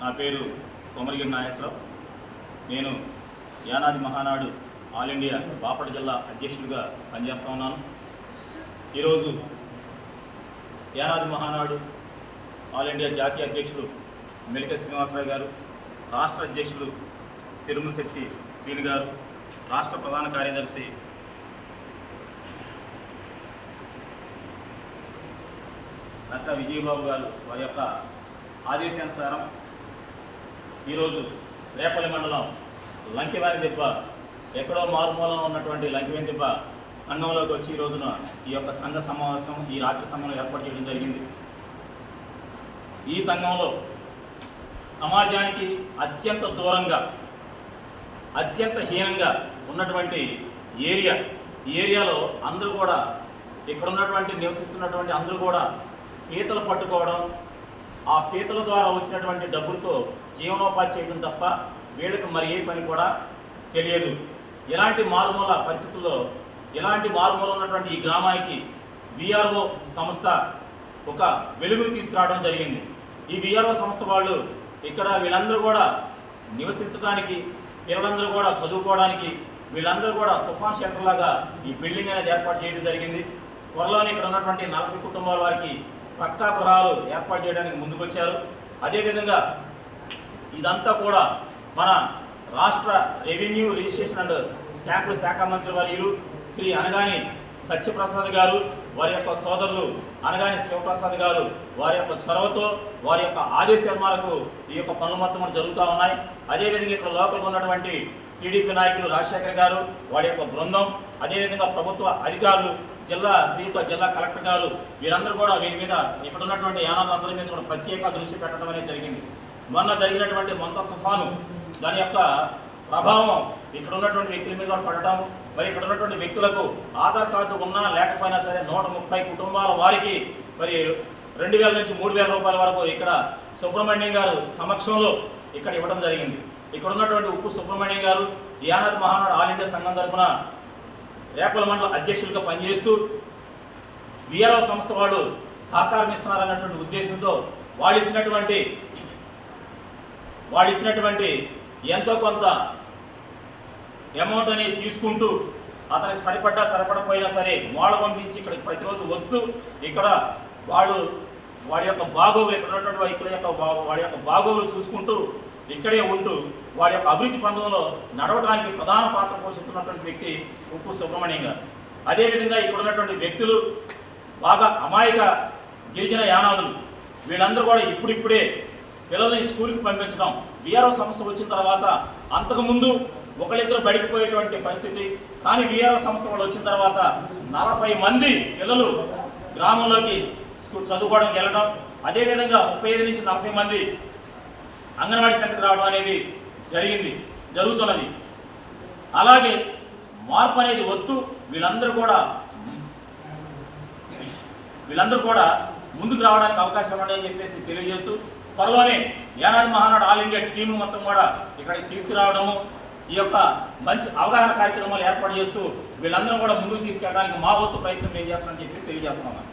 నా పేరు కొమరగిరి నాగేశ్వరరావు. నేను యానాది మహానాడు ఆల్ ఇండియా బాపట జిల్లా అధ్యక్షుడిగా పనిచేస్తా ఉన్నాను. ఈరోజు యానాది మహానాడు ఆల్ ఇండియా జాతీయ అధ్యక్షుడు మెలిక శ్రీనివాసరావు గారు రాష్ట్ర అధ్యక్షుడు తిరుమల శెట్టి శ్రీని గారు రాష్ట్ర ప్రధాన కార్యదర్శి నక్క విజయబాబు గారు వారి యొక్క ఆదేశానుసారం ఈరోజు రేపల్లి మండలం లంకివారి దిబ్బ ఎక్కడో మారుమూలంలో ఉన్నటువంటి లంకివేని దిబ్బ సంఘంలోకి వచ్చి ఈ రోజున ఈ యొక్క సంఘ సమావేశం ఈ రాత్రి సంఘంలో ఏర్పాటు చేయడం జరిగింది. ఈ సంఘంలో సమాజానికి అత్యంత దూరంగా అత్యంత హీనంగా ఉన్నటువంటి ఏరియా ఈ ఏరియాలో అందరూ కూడా ఇక్కడ ఉన్నటువంటి నివసిస్తున్నటువంటి అందరూ కూడా పీతలు పట్టుకోవడం ఆ పీతల ద్వారా వచ్చినటువంటి డబ్బులతో జీవనోపాధి చేయడం తప్ప వీళ్ళకి మరి ఏ పని కూడా తెలియదు. ఇలాంటి మారుమూల పరిస్థితుల్లో ఇలాంటి మారుమూల ఉన్నటువంటి ఈ గ్రామానికి విఆర్ఓ సంస్థ ఒక వెలుగును తీసుకురావడం జరిగింది. ఈ విఆర్ఓ సంస్థ వాళ్ళు ఇక్కడ వీళ్ళందరూ కూడా నివసించడానికి పిల్లలందరూ కూడా చదువుకోవడానికి వీళ్ళందరూ కూడా తుఫాన్ షెల్టర్ లాగా ఈ బిల్డింగ్ అనేది ఏర్పాటు చేయడం జరిగింది. త్వరలోనే ఇక్కడ ఉన్నటువంటి నలభై కుటుంబాల వారికి పక్కా గృహాలు ఏర్పాటు చేయడానికి ముందుకొచ్చారు. అదేవిధంగా ఇదంతా కూడా మన రాష్ట్ర రెవెన్యూ రిజిస్ట్రేషన్ అండ్ స్టాంపుల శాఖ మంత్రి వర్యులు శ్రీ అనగాని సత్యప్రసాద్ గారు వారి యొక్క సోదరులు అనగాని శివప్రసాద్ గారు వారి యొక్క చొరవతో వారి యొక్క ఆదేశాల మేరకు ఈ యొక్క పనులు మొత్తం జరుగుతూ ఉన్నాయి. అదేవిధంగా ఇక్కడ లోకల్గా ఉన్నటువంటి టీడీపీ నాయకులు రాజశేఖర్ గారు వారి యొక్క బృందం అదేవిధంగా ప్రభుత్వ అధికారులు జిల్లా శ్రీయుత జిల్లా కలెక్టర్ గారు వీరందరూ కూడా వీరి మీద ఇక్కడ ఉన్నటువంటి యానాలందరి మీద కూడా ప్రత్యేక దృష్టి పెట్టడం అనేది జరిగింది. మొన్న జరిగినటువంటి మొంత తుఫాను దాని యొక్క ప్రభావం ఇక్కడ ఉన్నటువంటి వ్యక్తుల మీద పడటం మరి ఇక్కడ ఉన్నటువంటి వ్యక్తులకు ఆధార్ కార్డు ఉన్నా లేకపోయినా సరే నూట ముప్పై కుటుంబాల వారికి మరి రెండు వేల నుంచి మూడు వేల రూపాయల వరకు ఇక్కడ సుబ్రహ్మణ్యం గారు సమక్షంలో ఇక్కడ ఇవ్వడం జరిగింది. ఇక్కడ ఉన్నటువంటి ఉప్పు సుబ్రహ్మణ్యం గారు యానాథ్ మహానాడు ఆల్ ఇండియా సంఘం తరఫున రేపల మండల అధ్యక్షులుగా పనిచేస్తూ విఆర్ఓ సంస్థ వాళ్ళు సహకారం ఇస్తున్నారన్నటువంటి ఉద్దేశంతో వాళ్ళు ఇచ్చినటువంటి వాళ్ళు ఇచ్చినటువంటి ఎంతో కొంత అమౌంట్ అనేది తీసుకుంటూ అతనికి సరిపడ్డా సరిపడపోయినా సరే మోడ పంపించి ఇక్కడ ప్రతిరోజు వస్తూ ఇక్కడ వాళ్ళు వాడి యొక్క బాగోగులు ఇక్కడ ఉన్నటువంటి ఇక్కడ యొక్క వాడి యొక్క బాగోగులు చూసుకుంటూ ఇక్కడే ఉంటూ వాడి యొక్క అభివృద్ధి పందంలో నడవడానికి ప్రధాన పాత్ర పోషిస్తున్నటువంటి వ్యక్తి ఉప్పు సుబ్రహ్మణ్యం గారు. అదేవిధంగా ఇక్కడ ఉన్నటువంటి వ్యక్తులు బాగా అమాయక గిరిజన యానాదులు. వీళ్ళందరూ కూడా ఇప్పుడిప్పుడే పిల్లల్ని స్కూల్కి పంపించడం. విఆర్ఓ సంస్థ వచ్చిన తర్వాత అంతకుముందు ఒకళ్ళిద్దరు బయటకు పోయేటువంటి పరిస్థితి. కానీ విఆర్ఓ సంస్థ వాళ్ళు వచ్చిన తర్వాత నలభై మంది పిల్లలు గ్రామంలోకి స్కూల్ చదువుకోవడానికి వెళ్ళడం. అదేవిధంగా ముప్పై ఐదు నుంచి నలభై మంది అంగన్వాడీ సెంటర్కి రావడం అనేది జరిగింది జరుగుతున్నది. అలాగే మార్పు అనేది వస్తూ వీళ్ళందరూ కూడా వీళ్ళందరూ కూడా ముందుకు రావడానికి అవకాశం ఉన్నాయని చెప్పేసి తెలియజేస్తూ త్వరలోనే Yanadi Mahanadu all India team మొత్తం కూడా ఇక్కడికి తీసుకురావడము ఈ యొక్క మంచి అవగాహన కార్యక్రమాలు ఏర్పాటు చేస్తూ వీళ్ళందరూ కూడా ముందుకు తీసుకెళ్ళడానికి మా వంతు ప్రయత్నం ఏం చేస్తామని చెప్పి తెలియజేస్తున్నాం.